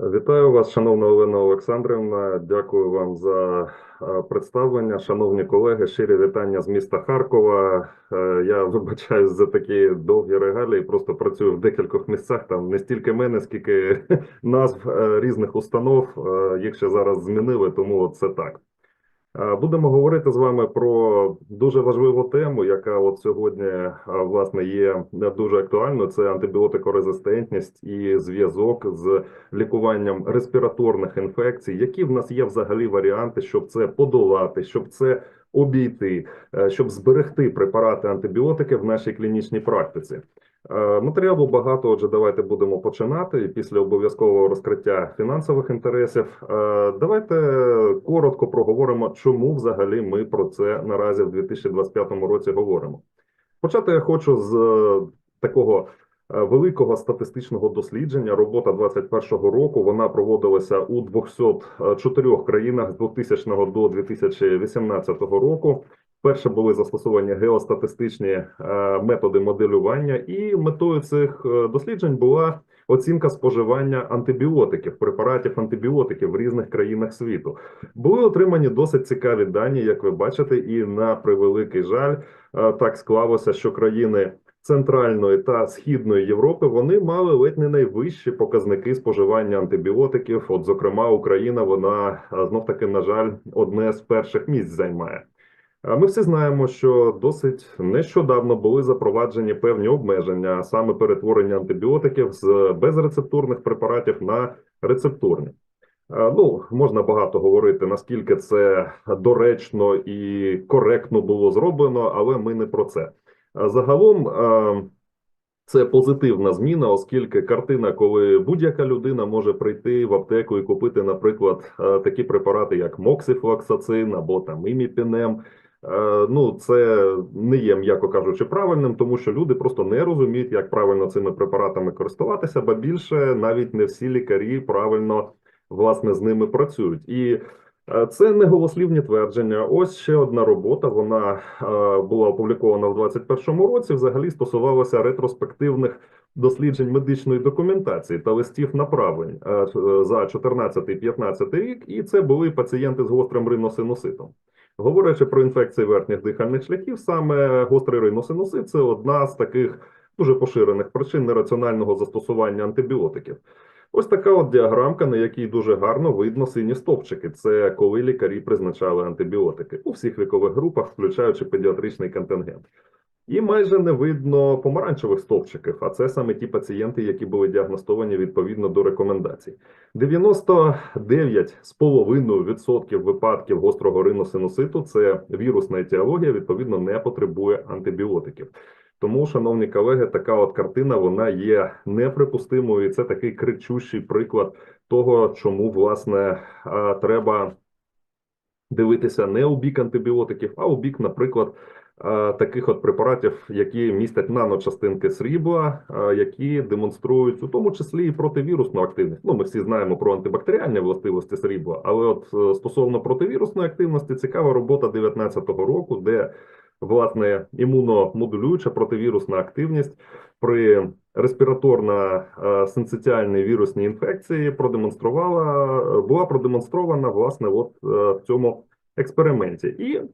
Вітаю вас, шановна Олена Олександрівна. Дякую вам за е, представлення. Шановні колеги, щирі вітання з міста Харкова. Е, Я вибачаюсь за такі довгі регалії. Просто працюю в декількох місцях. Там не стільки мене, скільки назв е, різних установ. Їх ще зараз змінили, тому це так. Е, Будемо говорити з вами про дуже важливу тему, яка от сьогодні е, власне є дуже актуальною. Це антибіотикорезистентність і зв'язок з лікуванням респіраторних інфекцій. Які в нас є взагалі варіанти, щоб це подолати, щоб це обійти, е, щоб зберегти препарати антибіотики в нашій клінічній практиці? Е, Матеріалу багато, отже, давайте будемо починати. Після обов'язкового розкриття фінансових інтересів, е, давайте коротко проговоримо, чому взагалі ми про це наразі в 2025 році говоримо. Почати я хочу з е, такого великого статистичного дослідження. Робота 2021 року вона проводилася у 204 країнах з 2000 до 2018 року. Перше були застосовані геостатистичні е, методи моделювання, і метою цих е, досліджень була оцінка споживання антибіотиків, препаратів антибіотиків в різних країнах світу. Були отримані досить цікаві дані, як ви бачите, і на превеликий жаль, е, так склалося, що країни Центральної та Східної Європи вони мали ледь не найвищі показники споживання антибіотиків. От, зокрема, Україна, вона знов таки, на жаль, одне з перших місць займає. Ми всі знаємо, що досить нещодавно були запроваджені певні обмеження, саме перетворення антибіотиків з безрецептурних препаратів на рецептурні. Ну, можна багато говорити, наскільки це доречно і коректно було зроблено, але ми не про це. Загалом це позитивна зміна, оскільки картина, коли будь-яка людина може прийти в аптеку і купити, наприклад, такі препарати, як моксифлоксацин або там іміпінем, Ну, це не є, м'яко кажучи, правильним, тому що люди просто не розуміють, як правильно цими препаратами користуватися, ба більше навіть не всі лікарі правильно власне з ними працюють. І е, це не голослівні твердження. Ось ще одна робота. Вона е, була опублікована в 2021 році. Взагалі стосувалася ретроспективних досліджень медичної документації та листів направлень е, за 14-15 рік. І це були пацієнти з гострим риносинуситом. Говорячи про інфекції верхніх дихальних шляхів, саме гострий риносинусит – це одна з таких дуже поширених причин нераціонального застосування антибіотиків. Ось така от діаграмка, на якій дуже гарно видно сині стовпчики. Це коли лікарі призначали антибіотики у всіх вікових групах, включаючи педіатричний контингент. І майже не видно помаранчевих стовпчиків, а це саме ті пацієнти, які були діагностовані відповідно до рекомендацій. 99,5% випадків гострого риносинуситу – це вірусна етіологія, відповідно, не потребує антибіотиків. Тому, шановні колеги, така от картина вона є неприпустимою. І це такий кричущий приклад того, чому власне треба дивитися не у бік антибіотиків, а у бік, наприклад, таких от препаратів, які містять наночастинки срібла, які демонструють у тому числі і противірусну активність. Ну, ми всі знаємо про антибактеріальні властивості срібла, але от е, стосовно противірусної активності, цикава робота 2019 року, де власне імуномодулююча противірусна активність при респіраторно е, синцитіальній вірусній інфекції продемонструвала була продемонстрована власне от е, в цьому експерименті. І е,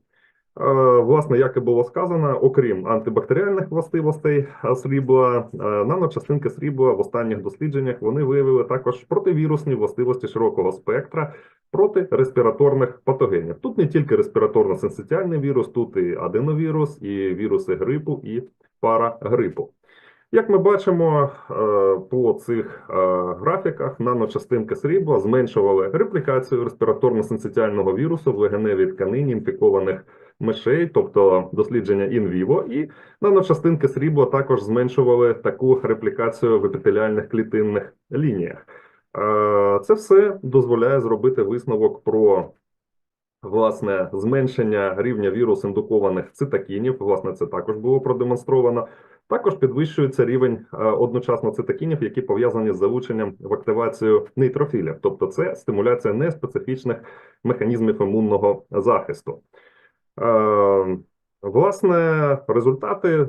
власне, як і було сказано, окрім антибактеріальних властивостей е, срібла, е, наночастинки срібла в останніх дослідженнях вони виявили також противірусні властивості широкого спектра проти респіраторних патогенів. Тут не тільки респіраторно-синцитіальний вірус, тут і аденовірус, і віруси грипу, і парагрипу. Як ми бачимо е, по цих е, графіках, наночастинки срібла зменшували реплікацію респіраторно-синцитіального вірусу в легеневій тканині інфікованих мишей, тобто дослідження інвіво, і наночастинки срібла також зменшували таку реплікацію в епітеліальних клітинних лініях. Це все дозволяє зробити висновок про власне зменшення рівня вірус індукованих цитокінів. Власне, це також було продемонстровано. Також підвищується рівень одночасно цитокінів, які пов'язані з залученням в активацію нейтрофілів, тобто це стимуляція неспецифічних механізмів імунного захисту. Е, Власне, результати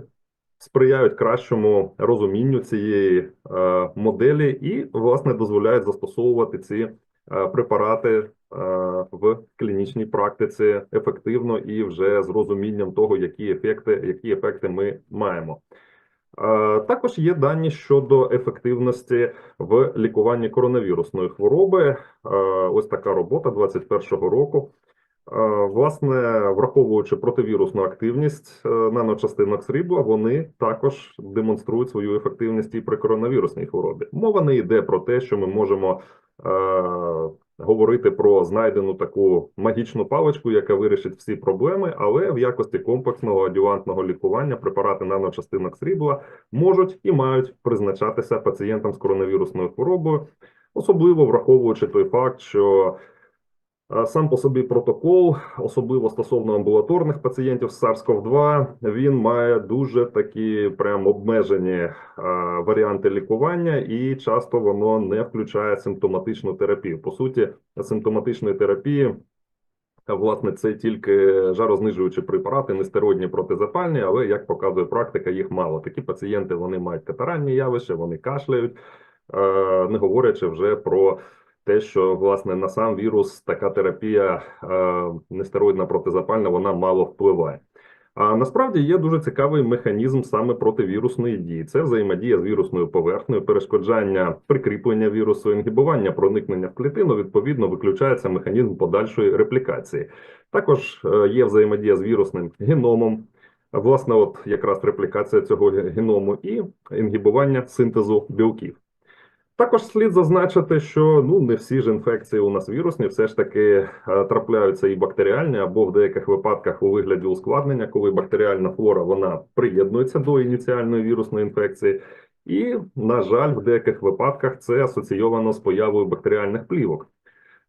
сприяють кращому розумінню цієї е, моделі і, власне, дозволяють застосовувати ці е, препарати в клінічній практиці ефективно і вже з розумінням того, які ефекти, які ефекти ми маємо. Також є дані щодо ефективності в лікуванні коронавірусної хвороби. Ось така робота 2021 року. Е, Власне, враховуючи противірусну активність е, наночастинок срібла, вони також демонструють свою ефективність і при коронавірусній хворобі. Мова не йде про те, що ми можемо е, говорити про знайдену таку магічну паличку, яка вирішить всі проблеми, але в якості комплексного адювантного лікування препарати наночастинок срібла можуть і мають призначатися пацієнтам з коронавірусною хворобою, особливо враховуючи той факт, що Сам по собі протокол, особливо стосовно амбулаторних пацієнтів з SARS-CoV-2, він має дуже такі прям обмежені варіанти лікування, і часто воно не включає симптоматичну терапію. По суті, симптоматичної терапії, власне, це тільки жарознижуючі препарати, нестероїдні протизапальні, але як показує практика, їх мало. Такі пацієнти вони мають катаральні явища, вони кашляють, е, не говорячи вже про те, що власне на сам вірус така терапія е, нестероїдна протизапальна вона мало впливає. А насправді є дуже цікавий механізм саме противірусної дії. Це взаємодія з вірусною поверхнею, перешкоджання прикріплення вірусу, інгібування проникнення в клітину. Відповідно, виключається механізм подальшої реплікації. Також е, є взаємодія з вірусним геномом. Власне, от якраз реплікація цього ге- геному і інгібування синтезу білків. Також слід зазначити, що ну не всі ж інфекції у нас вірусні, все ж таки е, трапляються і бактеріальні, або в деяких випадках у вигляді ускладнення, коли бактеріальна флора вона приєднується до ініціальної вірусної інфекції. І, на жаль, в деяких випадках це асоційовано з появою бактеріальних плівок,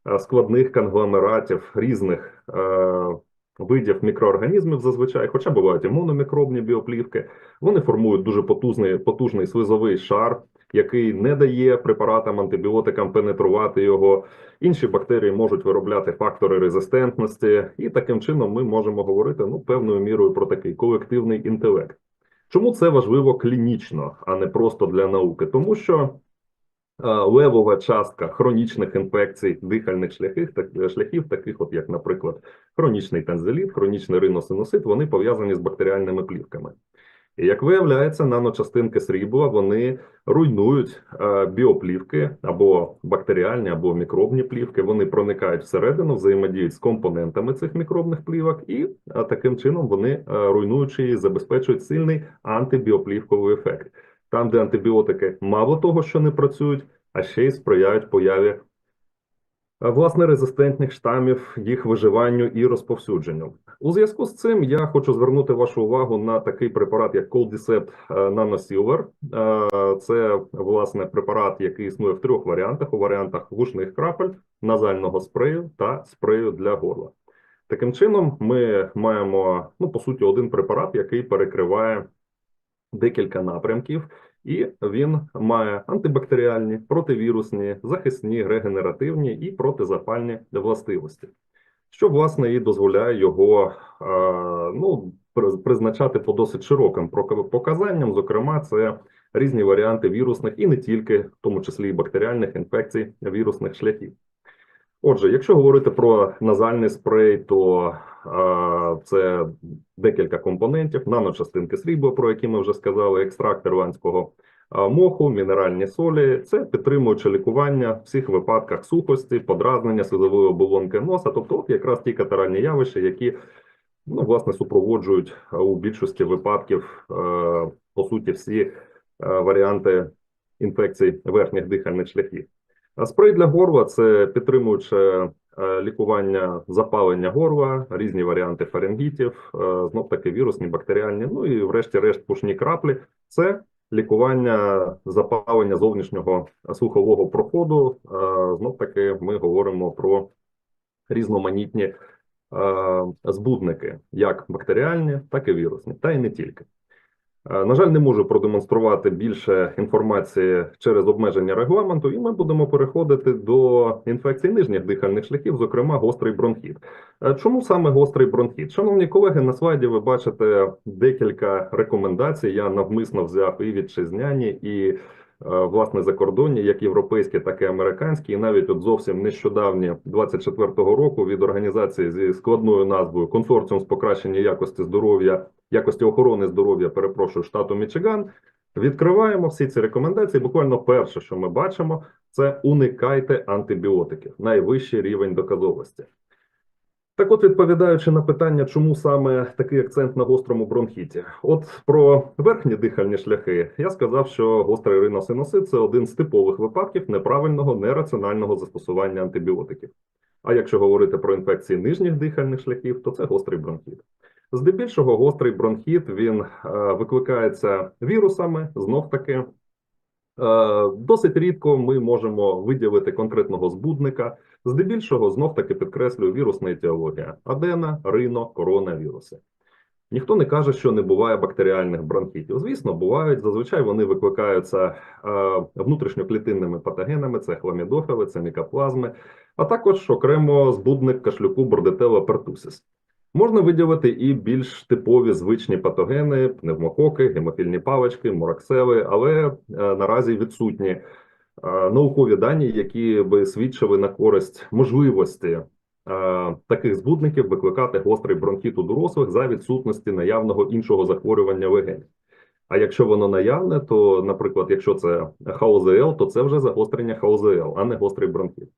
е, складних конгломератів різних е, видів мікроорганізмів зазвичай, хоча бувають і мономікробні біоплівки. Вони формують дуже потужний, потужний слизовий шар, який не дає препаратам, антибіотикам пенетрувати його. Інші бактерії можуть виробляти фактори резистентності, і таким чином ми можемо говорити ну певною мірою про такий колективний інтелект. Чому це важливо клінічно, а не просто для науки? Тому що е, левова частка хронічних інфекцій дихальних шляхів, так, шляхів, таких от як, наприклад, хронічний танзеліт, хронічний риносинусит, вони пов'язані з бактеріальними плівками. І як виявляється, наночастинки срібла вони руйнують е, біоплівки або бактеріальні, або мікробні плівки. Вони проникають всередину, взаємодіють з компонентами цих мікробних плівок, і е, таким чином вони, е, руйнуючи її, забезпечують сильний антибіоплівковий ефект. Там, де антибіотики мало того, що не працюють, а ще й сприяють появі власне резистентних штамів, їх виживанню і розповсюдженню. У зв'язку з цим я хочу звернути вашу увагу на такий препарат, як Coldicept е, Nanosilver. Е, Це власне препарат, який існує в трьох варіантах: у варіантах гушних крапель, назального спрею та спрею для горла. Таким чином, ми маємо ну по суті один препарат, який перекриває декілька напрямків, і він має антибактеріальні, противірусні, захисні, регенеративні і протизапальні властивості, що власне і дозволяє його е, ну, призначати по досить широким показанням. Зокрема, це різні варіанти вірусних і не тільки, в тому числі і бактеріальних інфекцій вірусних шляхів. Отже, якщо говорити про назальний спрей, то е, це декілька компонентів: наночастинки срібла, про які ми вже сказали, екстракт ірландського моху, мінеральні солі. Це підтримуюче лікування в всіх випадках сухості, подразнення слизової оболонки носа, тобто от якраз ті катаральні явища, які ну, власне супроводжують у більшості випадків, по суті, всі варіанти інфекцій верхніх дихальних шляхів. Спрей для горла це підтримуюче лікування запалення горла, різні варіанти фарингітів, знов таки вірусні, бактеріальні. Ну і врешті-решт пушні краплі. Це лікування запалення зовнішнього слухового проходу. Знов таки ми говоримо про різноманітні збудники, як бактеріальні, так і вірусні, та й не тільки. Е, На жаль, не можу продемонструвати більше інформації через обмеження регламенту, і ми будемо переходити до інфекцій нижніх дихальних шляхів, зокрема гострий бронхіт. Е, Чому саме гострий бронхіт? Шановні колеги, на слайді ви бачите декілька рекомендацій. Я навмисно взяв і вітчизняні, і власне закордонні, як європейські, так і американські, і навіть от зовсім нещодавні 24-го року від організації зі складною назвою Консорціум з покращення якості здоров'я, якості охорони здоров'я, перепрошую, штату Мічиган. Відкриваємо всі ці рекомендації. Буквально перше, що ми бачимо, це уникайте антибіотиків, найвищий рівень доказовості. Так, от, відповідаючи на питання, чому саме такий акцент на гострому бронхіті, от про верхні дихальні шляхи, я сказав, що гострий риносиносит – це один з типових випадків неправильного нераціонального застосування антибіотиків. А якщо говорити про інфекції нижніх дихальних шляхів, то це гострий бронхіт. Здебільшого гострий бронхіт він е, викликається вірусами, знов таки. Е, Досить рідко ми можемо виділити конкретного збудника. Здебільшого знов таки підкреслюю вірусна етіологія: адена, рино, коронавіруси. Ніхто не каже, що не буває бактеріальних бронхітів. Звісно, бувають. Зазвичай вони викликаються е, внутрішньоклітинними патогенами, це хламідофіли, це мікоплазми, а також окремо збудник кашлюку бордетела пертусіс. Можна виділити і більш типові звичні патогени, пневмококи, гемофільні палички, мораксели, але е, наразі відсутні е, наукові дані, які би свідчили на користь можливості е, таких збудників викликати гострий бронхіт у дорослих за відсутності наявного іншого захворювання легень. А якщо воно наявне, то, наприклад, якщо це ХОЗЛ, то це вже загострення ХОЗЛ, а не гострий бронхіт.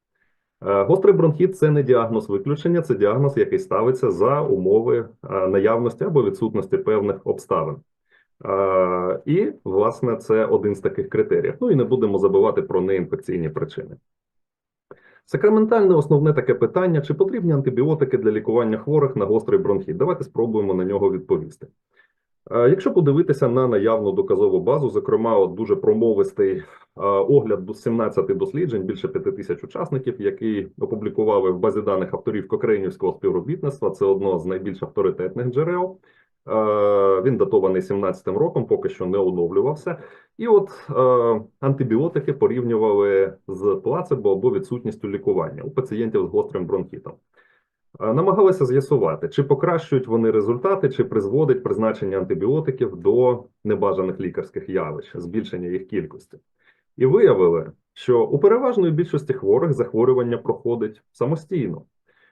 Е, Гострий бронхіт це не діагноз виключення, це діагноз, який ставиться за умови е, наявності або відсутності певних обставин. Е, І, власне, це один з таких критеріїв. Ну і не будемо забувати про неінфекційні причини. Сакраментальне основне таке питання: чи потрібні антибіотики для лікування хворих на гострий бронхіт? Давайте спробуємо на нього відповісти. Е, Якщо подивитися на наявну доказову базу, зокрема, от дуже промовистий е, огляд до 17 досліджень, більше 5 тисяч учасників, який опублікували в базі даних авторів Кокрейнівського співробітництва, це одно з найбільш авторитетних джерел. Е, Він датований 17 роком, поки що не оновлювався. І от антибіотики порівнювали з плацебо або відсутністю лікування у пацієнтів з гострим бронхітом. Е, Намагалися з'ясувати, чи покращують вони результати, чи призводить призначення антибіотиків до небажаних лікарських явищ, збільшення їх кількості. І виявили, що у переважної більшості хворих захворювання проходить самостійно.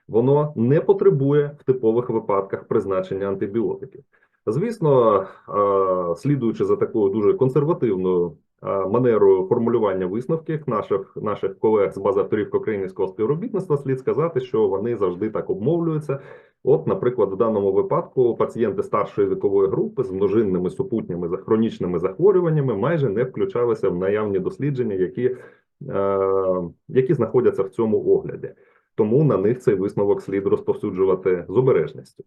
Воно не потребує в типових випадках призначення антибіотиків. Звісно, е, слідуючи за такою дуже консервативною манерою формулювання висновків наших наших колег з бази авторів Кокрейнівського співробітництва, слід сказати, що вони завжди так обмовлюються. От, наприклад, в даному випадку пацієнти старшої вікової групи з множинними супутніми за хронічними захворюваннями майже не включалися в наявні дослідження, які, е, які знаходяться в цьому огляді. Тому на них цей висновок слід розповсюджувати з обережністю.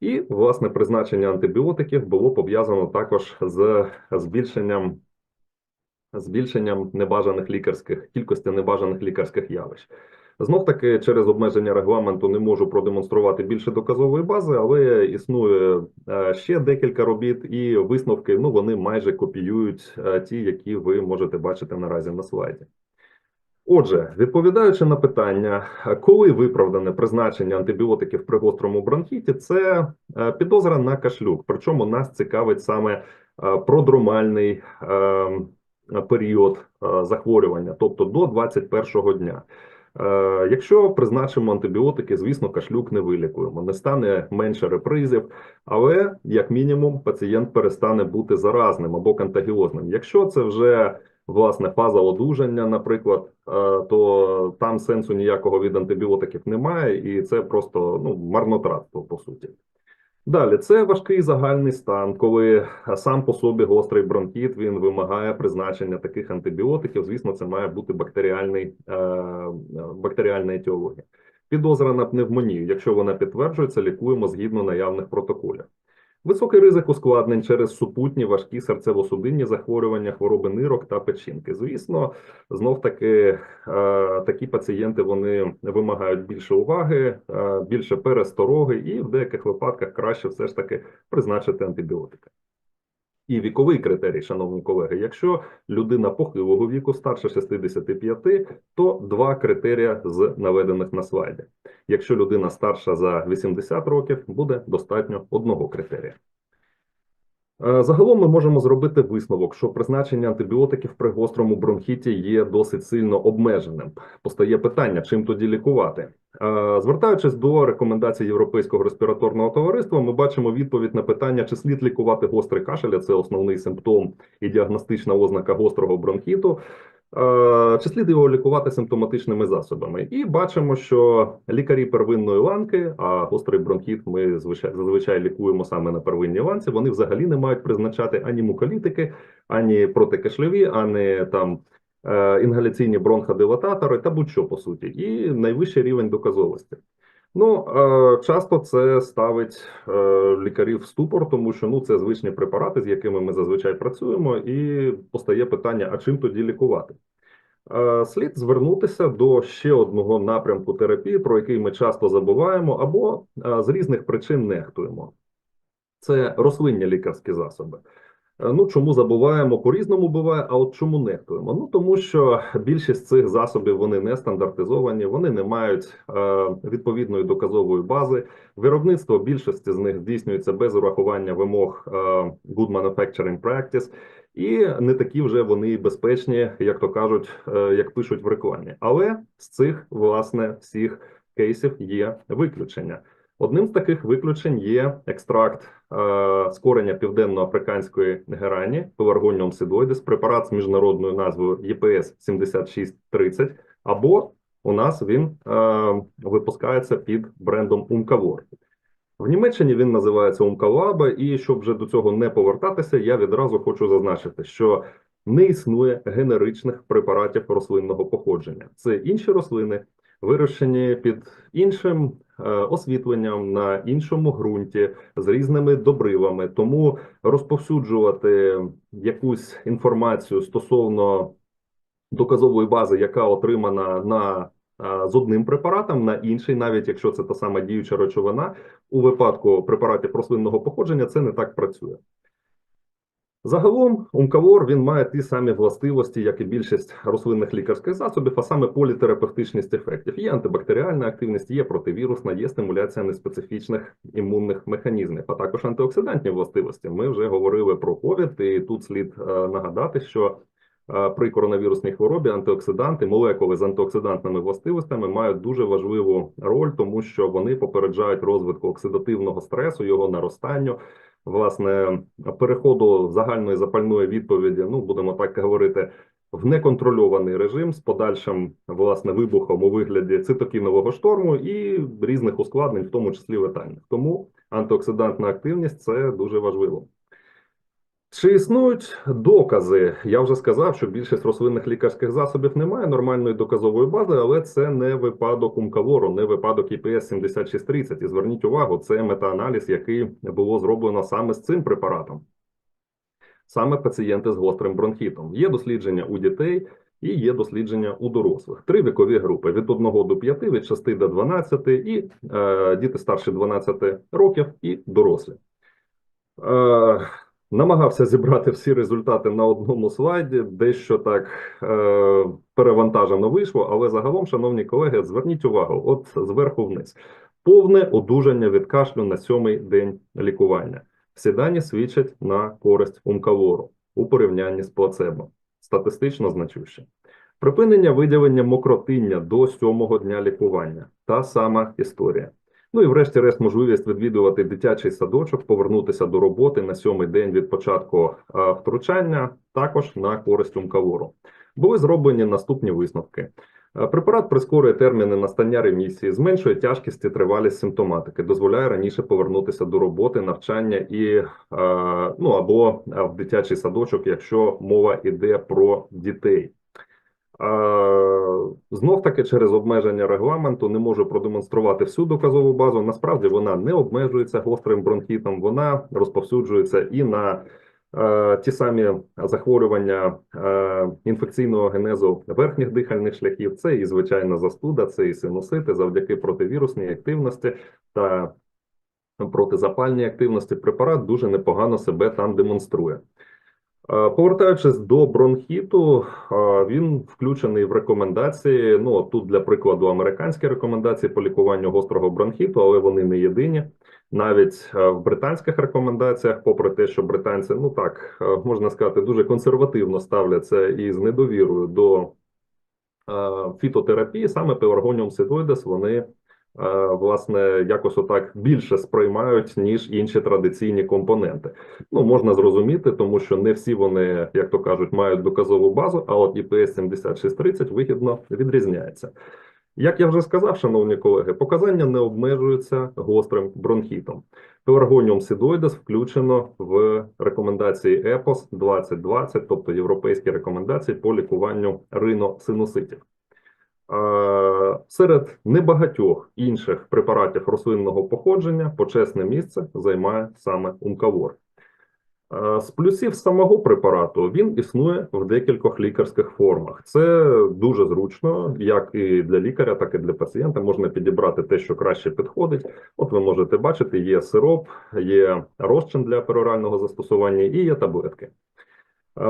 І, власне, призначення антибіотиків було пов'язано також з збільшенням збільшенням небажаних лікарських кількості небажаних лікарських явищ. Знов таки, через обмеження регламенту не можу продемонструвати більше доказової бази, але існує е, ще декілька робіт, і висновки ну вони майже копіюють е, ті, які ви можете бачити наразі на слайді. Отже, відповідаючи на питання, коли виправдане призначення антибіотиків при гострому бронхіті, це е, підозра на кашлюк. Причому нас цікавить саме е, продромальний е, період е, захворювання, тобто до 21-го дня. Е, Якщо призначимо антибіотики, звісно, кашлюк не вилікуємо, не стане менше репризів, але як мінімум пацієнт перестане бути заразним або контагіозним. Якщо це вже власне фаза одужання, наприклад, е, то там сенсу ніякого від антибіотиків немає, і це просто ну марнотратство по суті. Далі це важкий загальний стан, коли сам по собі гострий бронхіт він вимагає призначення таких антибіотиків. Звісно, це має бути бактеріальний, е, бактеріальна етіологія. Підозра на пневмонію. Якщо вона підтверджується, лікуємо згідно наявних протоколів. Високий ризик ускладнень через супутні важкі серцево-судинні захворювання, хвороби нирок та печінки. Звісно, знов таки е, такі пацієнти вони вимагають більше уваги, е, більше перестороги, і в деяких випадках краще все ж таки призначити антибіотики. І віковий критерій, шановні колеги, якщо людина похилого віку старше 65, то два критерія з наведених на слайді. Якщо людина старша за 80 років, буде достатньо одного критерія. Е, Загалом ми можемо зробити висновок, що призначення антибіотиків при гострому бронхіті є досить сильно обмеженим. Постає питання, чим тоді лікувати. Е, Звертаючись до рекомендацій Європейського респіраторного товариства, ми бачимо відповідь на питання, чи слід лікувати гострий кашель, це основний симптом і діагностична ознака гострого бронхіту. Е, Чи слід його лікувати симптоматичними засобами? І бачимо, що лікарі первинної ланки, а гострий бронхіт ми звичай- зазвичай лікуємо саме на первинній ланці. Вони взагалі не мають призначати ані муколітики, ані протикашльові, ані там е, інгаляційні бронходилататори та будь-що по суті, і найвищий рівень доказовості. Ну, е, часто це ставить е, лікарів в ступор, тому що ну це звичні препарати, з якими ми зазвичай працюємо, і постає питання: а чим тоді лікувати? Е, Слід звернутися до ще одного напрямку терапії, про який ми часто забуваємо, або з різних причин нехтуємо. Це рослинні лікарські засоби. Е, Ну, чому забуваємо по-різному буває, а от чому нехтуємо? Ну тому що більшість цих засобів вони не стандартизовані, вони не мають е, відповідної доказової бази. Виробництво більшості з них здійснюється без урахування вимог е, Good Manufacturing Practice, і не такі вже вони безпечні, як то кажуть, е, як пишуть в рекламі. Але з цих власне всіх кейсів є виключення. Одним з таких виключень є екстракт е, з кореня південноафриканської герані пеларгоніум сидоїдис, препарат з міжнародною назвою ЄПС 7630, або у нас він е, випускається під брендом Умкавор. В Німеччині він називається Умкалаба, і щоб вже до цього не повертатися, я відразу хочу зазначити, що не існує генеричних препаратів рослинного походження. Це інші рослини, вирощені під іншим е, освітленням на іншому ґрунті з різними добривами. Тому розповсюджувати якусь інформацію стосовно доказової бази, яка отримана на е, з одним препаратом на інший, навіть якщо це та сама діюча речовина, у випадку препаратів рослинного походження це не так працює. Загалом умкавор він має ті самі властивості, як і більшість рослинних лікарських засобів, а саме політерапевтичність ефектів. Є антибактеріальна активність, є противірусна, є стимуляція неспецифічних імунних механізмів, а також антиоксидантні властивості. Ми вже говорили про ковід, і тут слід е, нагадати, що е, при коронавірусній хворобі антиоксиданти, молекули з антиоксидантними властивостями мають дуже важливу роль, тому що вони попереджають розвитку оксидативного стресу, його наростанню власне переходу загальної запальної відповіді, ну будемо так говорити, в неконтрольований режим з подальшим власне вибухом у вигляді цитокінового шторму і різних ускладнень, в тому числі летальних. Тому антиоксидантна активність це дуже важливо. Чи існують докази? Я вже сказав, що більшість рослинних лікарських засобів не має нормальної доказової бази, але це не випадок умкавору, не випадок ІПС 7630. І зверніть увагу, це метааналіз, який було зроблено саме з цим препаратом, саме пацієнти з гострим бронхітом. Є дослідження у дітей і є дослідження у дорослих. Три вікові групи: від 1 до 5, від 6 до 12, і е, діти старші 12 років, і дорослі. Е, Намагався зібрати всі результати на одному слайді, дещо так е, перевантажено вийшло, але загалом, шановні колеги, зверніть увагу: от зверху вниз. Повне одужання від кашлю на сьомий день лікування. Всі дані свідчать на користь умкавору у порівнянні з плацебо. Статистично значуще. Припинення виділення мокротиння до сьомого дня лікування. Та сама історія. Ну і врешті-решт можливість відвідувати дитячий садочок, повернутися до роботи на сьомий день від початку е, втручання, також на користь умкавору. Були зроблені наступні висновки. Е, Препарат прискорює терміни настання ремісії, зменшує тяжкість і тривалість симптоматики, дозволяє раніше повернутися до роботи, навчання і е, ну або в дитячий садочок, якщо мова йде про дітей. Знов таки через обмеження регламенту не можу продемонструвати всю доказову базу. Насправді вона не обмежується гострим бронхітом, вона розповсюджується і на е, ті самі захворювання е, інфекційного генезу верхніх дихальних шляхів. Це і звичайна застуда, це і синусити завдяки противірусній активності та протизапальній активності препарат дуже непогано себе там демонструє. Повертаючись до бронхіту, він включений в рекомендації. Ну тут для прикладу американські рекомендації по лікуванню гострого бронхіту, але вони не єдині. Навіть в британських рекомендаціях, попри те, що британці, ну так можна сказати, дуже консервативно ставляться і з недовірою до фітотерапії, саме пеларгоніум сидоїдес, вони власне якось отак більше сприймають ніж інші традиційні компоненти. Ну можна зрозуміти, тому що не всі вони, як то кажуть, мають доказову базу. А от ІПС 7630 вигідно відрізняється. Як я вже сказав, шановні колеги, показання не обмежуються гострим бронхітом. Пеларгоніум сидоїдес включено в рекомендації ЕПОС 2020, тобто європейські рекомендації по лікуванню риносинуситів. Е, Серед небагатьох інших препаратів рослинного походження почесне місце займає саме Умкавор. Е, З плюсів самого препарату він існує в декількох лікарських формах. Це дуже зручно, як і для лікаря, так і для пацієнта. Можна підібрати те, що краще підходить. От ви можете бачити, є сироп, є розчин для перорального застосування і є таблетки. Е,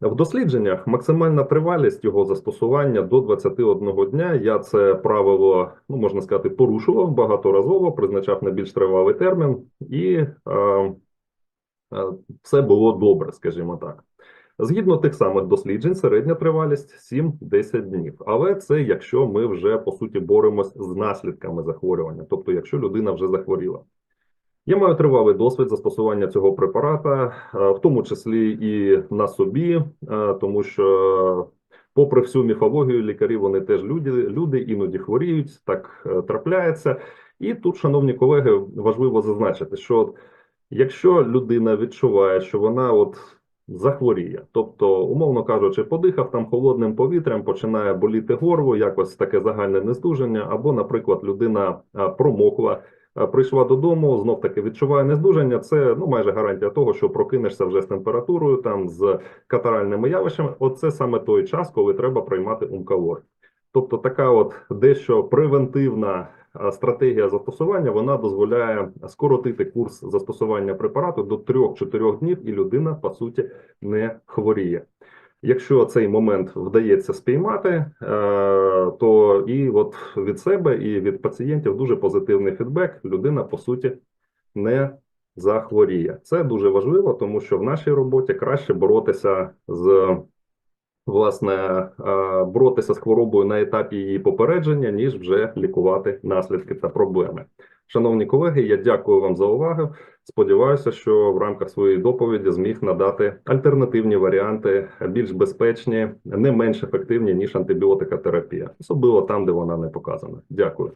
В дослідженнях максимальна тривалість його застосування до 21 дня. Я це правило, ну можна сказати, порушував багаторазово, призначав на більш тривалий термін, і е, е, все було добре, скажімо так. Згідно тих самих досліджень, середня тривалість 7-10 днів. Але це якщо ми вже по суті боремось з наслідками захворювання, тобто якщо людина вже захворіла. Я маю тривалий досвід застосування цього препарата, е, в тому числі і на собі, е, тому що, попри всю міфологію, лікарі вони теж люди, люди іноді хворіють, так е, трапляється. І тут, шановні колеги, важливо зазначити, що якщо людина відчуває, що вона от захворіє, тобто, умовно кажучи, подихав там холодним повітрям, починає боліти горло, якось таке загальне нездужання, або, наприклад, людина промокла. А, Прийшла додому, знов таки відчуває нездужання. Це ну майже гарантія того, що прокинешся вже з температурою, там з катаральними явищами. Оце саме той час, коли треба приймати умкалор. Тобто, така от дещо превентивна стратегія застосування вона дозволяє скоротити курс застосування препарату до 3-4 днів, і людина по суті не хворіє. Якщо цей момент вдається спіймати, е, то і от від себе, і від пацієнтів дуже позитивний фідбек. Людина по суті не захворіє. Це дуже важливо, тому що в нашій роботі краще боротися з власне е, боротися з хворобою на етапі її попередження, ніж вже лікувати наслідки та проблеми. Шановні колеги, я дякую вам за увагу. Сподіваюся, що в рамках своєї доповіді зміг надати альтернативні варіанти, більш безпечні, не менш ефективні ніж антибіотикотерапія, особливо там, де вона не показана. Дякую.